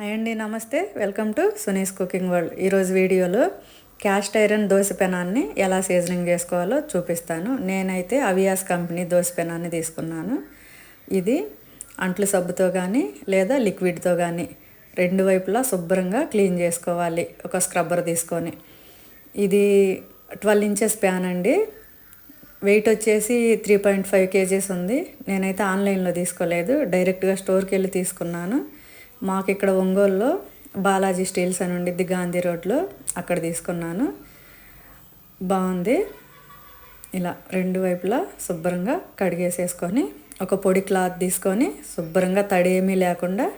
Hi అండి నమస్తే. Welcome to Suni's cooking world. ఈరోజు వీడియోలో క్యాస్ట్ ఐరన్ దోశ పెనాన్ని ఎలా సీజనింగ్ చేసుకోవాలో చూపిస్తాను. నేనైతే అవియాస్ కంపెనీ దోశ పెనాన్ని తీసుకున్నాను. ఇది అంట్లు సబ్బుతో కానీ లేదా లిక్విడ్తో కానీ రెండు వైపులా శుభ్రంగా క్లీన్ చేసుకోవాలి ఒక స్క్రబ్బర్ తీసుకొని. ఇది ట్వెల్వ్ ఇంచెస్ ప్యాన్ అండి. వెయిట్ వచ్చేసి త్రీ పాయింట్ ఫైవ్ కేజీస్ ఉంది. నేనైతే ఆన్లైన్లో తీసుకోలేదు. డైరెక్ట్గా స్టోర్కి వెళ్ళి తీసుకున్నాను. మాకు ఇక్కడ ఒంగోలులో బాలాజీ స్టీల్స్ అని ఉండిద్ది గాంధీ రోడ్లో. అక్కడ తీసుకున్నాను. బాగుంది. ఇలా రెండు వైపులా శుభ్రంగా కడిగేసేసుకొని ఒక పొడి క్లాత్ తీసుకొని శుభ్రంగా తడి ఏమీ లేకుండా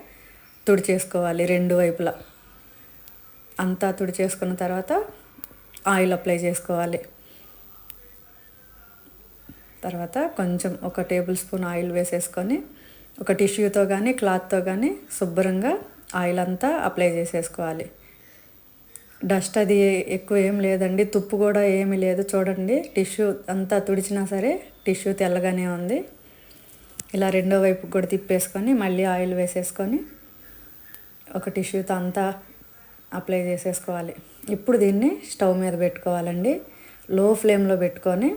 తుడిచేసుకోవాలి రెండు వైపులా. అంతా తుడిచేసుకున్న తర్వాత ఆయిల్ అప్లై చేసుకోవాలి. తర్వాత కొంచెం ఒక టేబుల్ స్పూన్ ఆయిల్ వేసేసుకొని ఒక టిష్యూతో కానీ క్లాత్తో కానీ శుభ్రంగా ఆయిల్ అంతా అప్లై చేసేసుకోవాలి. డస్ట్ అది ఎక్కువ ఏం లేదండి. తుప్పు కూడా ఏమీ లేదు. చూడండి టిష్యూ అంతా తుడిచినా సరే టిష్యూ తెల్లగానే ఉంది. ఇలా రెండో వైపు కూడా తిప్పేసుకొని మళ్ళీ ఆయిల్ వేసేసుకొని ఒక టిష్యూతో అంతా అప్లై చేసేసుకోవాలి. ఇప్పుడు దీన్ని స్టవ్ మీద పెట్టుకోవాలండి. లో ఫ్లేమ్లో పెట్టుకొని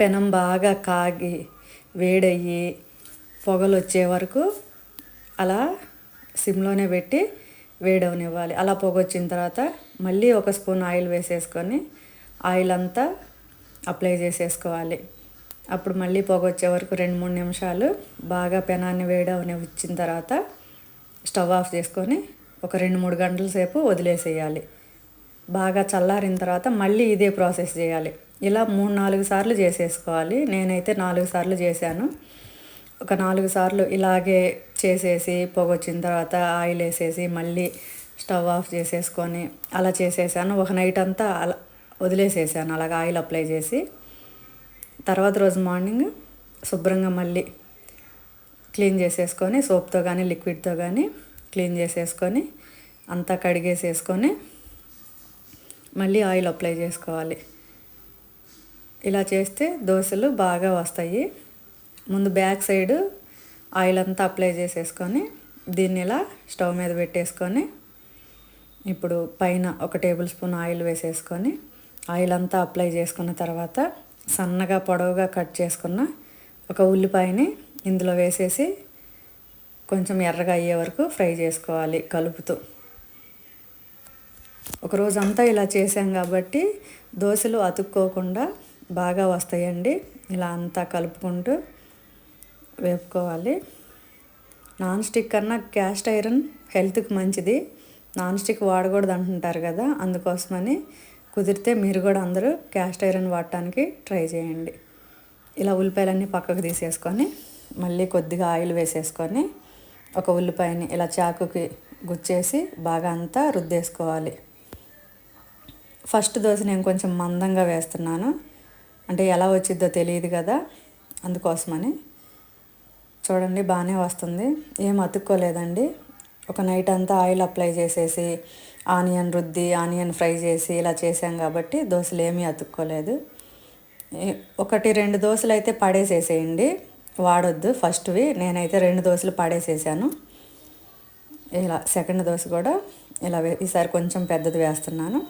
పెనం బాగా కాగి వేడయ్యి పొగలు వచ్చే వరకు అలా సిమ్లోనే పెట్టి వేడవనివ్వాలి. అలా పొగ వచ్చిన తర్వాత మళ్ళీ ఒక స్పూన్ ఆయిల్ వేసేసుకొని ఆయిల్ అంతా అప్లై చేసేసుకోవాలి. అప్పుడు మళ్ళీ పొగ వచ్చే వరకు రెండు మూడు నిమిషాలు బాగా పెనాన్ని వేడవని వచ్చిన తర్వాత స్టవ్ ఆఫ్ చేసుకొని ఒక రెండు మూడు గంటల సేపు వదిలేసేయాలి. బాగా చల్లారిన తర్వాత మళ్ళీ ఇదే ప్రాసెస్ చేయాలి. ఇలా మూడు నాలుగు సార్లు చేసేసుకోవాలి. నేనైతే నాలుగు సార్లు చేశాను. ఒక నాలుగు సార్లు ఇలాగే చేసేసి పొగ వచ్చిన తర్వాత ఆయిల్ వేసేసి మళ్ళీ స్టవ్ ఆఫ్ చేసేసుకొని అలా చేసేసాను. ఒక నైట్ అంతా అలా వదిలేసేసాను. అలాగ ఆయిల్ అప్లై చేసి తర్వాత రోజు మార్నింగ్ శుభ్రంగా మళ్ళీ క్లీన్ చేసేసుకొని సోప్తో కానీ లిక్విడ్తో కానీ క్లీన్ చేసేసుకొని అంతా కడిగేసేసుకొని మళ్ళీ ఆయిల్ అప్లై చేసుకోవాలి. ఇలా చేస్తే దోశలు బాగా వస్తాయి. ముందు బ్యాక్ సైడ్ ఆయిల్ అంతా అప్లై చేసేసుకొని దీన్ని ఇలా స్టవ్ మీద పెట్టేసుకొని ఇప్పుడు పైన ఒక టేబుల్ స్పూన్ ఆయిల్ వేసేసుకొని ఆయిల్ అంతా అప్లై చేసుకున్న తర్వాత సన్నగా పొడవుగా కట్ చేసుకున్న ఒక ఉల్లిపాయని ఇందులో వేసేసి కొంచెం ఎర్రగా అయ్యే వరకు ఫ్రై చేసుకోవాలి కలుపుతూ. ఒకరోజు అంతా ఇలా చేసాం కాబట్టి దోశలు అతుక్కోకుండా బాగా వస్తాయండి. ఇలా అంతా కలుపుకుంటూ వేపుకోవాలి. నాన్ స్టిక్ కన్నా క్యాస్ట్ ఐరన్ హెల్త్కి మంచిది. నాన్ స్టిక్ వాడకూడదు అంటుంటారు కదా అందుకోసమని కుదిరితే మీరు కూడా అందరూ క్యాస్ట్ ఐరన్ వాడటానికి ట్రై చేయండి. ఇలా ఉల్లిపాయలన్నీ పక్కకు తీసేసుకొని మళ్ళీ కొద్దిగా ఆయిల్ వేసేసుకొని ఒక ఉల్లిపాయని ఇలా చాకుకి గుచ్చేసి బాగా అంతా రుద్దేసుకోవాలి. ఫస్ట్ దోశ నేను కొంచెం మందంగా వేస్తున్నాను. అంటే ఎలా వచ్చిద్దో తెలియదు కదా అందుకోసమని చూడండి బాగానే వస్తుంది. ఏం అతుక్కోలేదండి. ఒక నైట్ అంతా ఆయిల్ అప్లై చేసేసి ఆనియన్ రుద్ది ఆనియన్ ఫ్రై చేసి ఇలా చేసాం కాబట్టి దోశలు ఏమీ అతుక్కోలేదు. ఒకటి రెండు దోశలు అయితే పడేసేసేయండి. వాడొద్దు ఫస్ట్వి. నేనైతే రెండు దోశలు పడేసేసాను. ఇలా సెకండ్ దోశ కూడా ఇలా వే ఈసారి కొంచెం పెద్దది వేస్తున్నాను.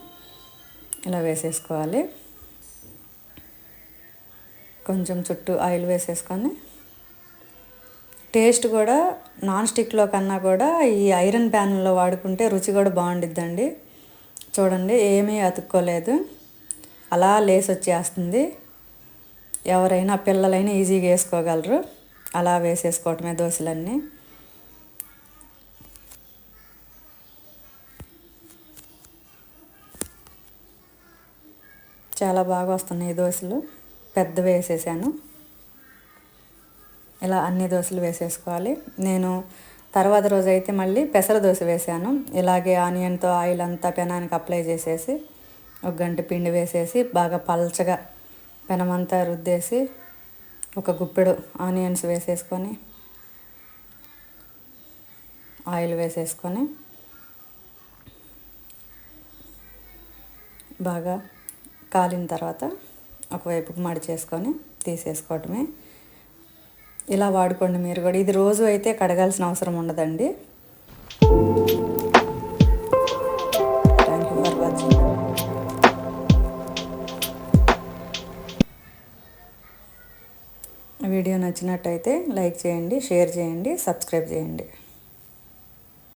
ఇలా వేసేసుకోవాలి. కొంచెం చుట్టూ ఆయిల్ వేసేసుకొని టేస్ట్ కూడా నాన్ స్టిక్లో కన్నా కూడా ఈ ఐరన్ ప్యాన్లో వాడుకుంటే రుచి కూడా బాగుండిద్దండి. చూడండి ఏమీ అతుక్కోలేదు. అలా లేస్ వచ్చేస్తుంది. ఎవరైనా పిల్లలైనా ఈజీగా వేసుకోగలరు. అలా వేసేసుకోవటమే దోశలన్నీ. చాలా బాగా వస్తున్నాయి దోశలు. పెద్ద వేసేసాను. ఇలా అన్ని దోశలు వేసేసుకోవాలి. నేను తర్వాత రోజు అయితే మళ్ళీ పెసర దోశ వేసాను. ఇలాగే ఆనియన్తో ఆయిల్ అంతా పెనానికి అప్లై చేసేసి ఒక గంట పిండి వేసేసి బాగా పల్చగా పెనమంతా రుద్దేసి ఒక గుప్పెడు ఆనియన్స్ వేసేసుకొని ఆయిల్ వేసేసుకొని బాగా కాలిన తర్వాత ఒకవైపుకి మడిచేసుకొని తీసేసుకోవటమే. ఇలా వాడుకోండి మీరు కూడా. ఇది రోజు అయితే కడగాల్సిన అవసరం ఉండదండి. Thank you for watching video నచ్చినట్టయితే లైక్ చేయండి షేర్ చేయండి సబ్స్క్రైబ్ చేయండి.